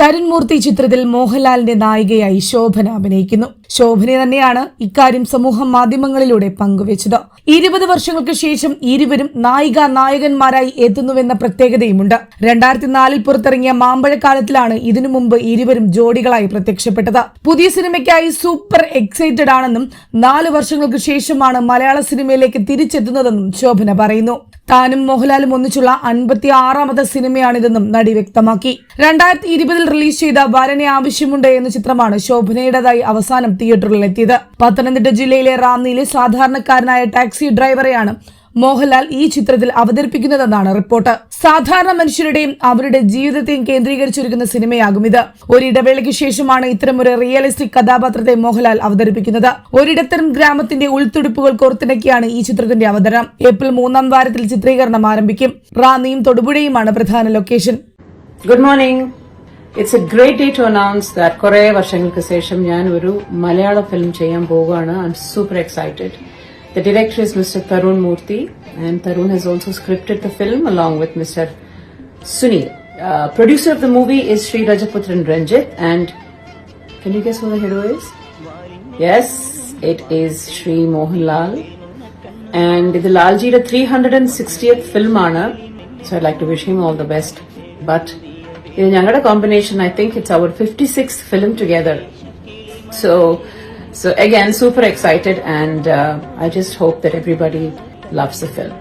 തരുൺമൂർത്തി ചിത്രത്തിൽ മോഹൻലാലിന്റെ നായികയായി ശോഭന അഭിനയിക്കുന്നു. ശോഭന തന്നെയാണ് ഇക്കാര്യം സമൂഹ മാധ്യമങ്ങളിലൂടെ പങ്കുവച്ചത്. ഇരുപത് വർഷങ്ങൾക്ക് ശേഷം ഇരുവരും നായിക നായകന്മാരായി എത്തുന്നുവെന്ന പ്രത്യേകതയുമുണ്ട്. രണ്ടായിരത്തി നാലിൽ പുറത്തിറങ്ങിയ മാമ്പഴക്കാലത്തിലാണ് ഇതിനു മുമ്പ് ഇരുവരും ജോഡികളായി പ്രത്യക്ഷപ്പെട്ടത്. പുതിയ സിനിമയ്ക്കായി സൂപ്പർ എക്സൈറ്റഡ് ആണെന്നും നാല് വർഷങ്ങൾക്ക് ശേഷമാണ് മലയാള സിനിമയിലേക്ക് തിരിച്ചെത്തുന്നതെന്നും ശോഭന പറയുന്നു. താനും മോഹൻലാലും ഒന്നിച്ചുള്ള അൻപത്തി ആറാമത്തെ സിനിമയാണിതെന്നും നടി വ്യക്തമാക്കി. രണ്ടായിരത്തി ഇരുപതിൽ റിലീസ് ചെയ്ത വരനെ ആവശ്യമുണ്ട് എന്ന ചിത്രമാണ് ശോഭനയുടേതായി അവസാനം തിയേറ്ററിൽ എത്തിയത് പത്തനംതിട്ട ജില്ലയിലെ റാന്നിയിലെ സാധാരണക്കാരനായ ടാക്സി ഡ്രൈവറെയാണ് മോഹൻലാൽ ഈ ചിത്രത്തിൽ അവതരിപ്പിക്കുന്നതെന്നാണ് റിപ്പോർട്ട്. സാധാരണ മനുഷ്യരുടെയും അവരുടെ ജീവിതത്തെയും കേന്ദ്രീകരിച്ചിരിക്കുന്ന സിനിമയാകും ഇത്. ഒരിടവേളയ്ക്ക് ശേഷമാണ് ഇത്തരമൊരു റിയലിസ്റ്റിക് കഥാപാത്രത്തെ മോഹൻലാൽ അവതരിപ്പിക്കുന്നത്. ഒരിടത്തരം ഗ്രാമത്തിന്റെ ഉൾത്തുടിപ്പുകൾ കോർത്തിണക്കിയാണ് ഈ ചിത്രത്തിന്റെ അവതരണം. ഏപ്രിൽ മൂന്നാം വാരത്തിൽ ചിത്രീകരണം ആരംഭിക്കും. റാന്നിയും തൊടുപുഴയുമാണ് പ്രധാന location. Good morning it's a great day to announce that കുറെ വർഷങ്ങൾക്ക് ശേഷം ഞാൻ ഒരു മലയാള ഫിലിം ചെയ്യാൻ പോവുകയാണ്. I'm super excited The director is Mr. Tarun Murthy, and Tarun has also scripted the film along with Mr. Sunil. Uh, producer of the movie is Sri Rajaputran Ranjit, and can you guess who the hero is? Yes, it is Sri Mohanlal. And the Laljira 360th film honor, so I'd like to wish him all the best. But in Yangada combination, I think it's our 56th film together. So so again, super excited and uh, I just hope that everybody loves the film.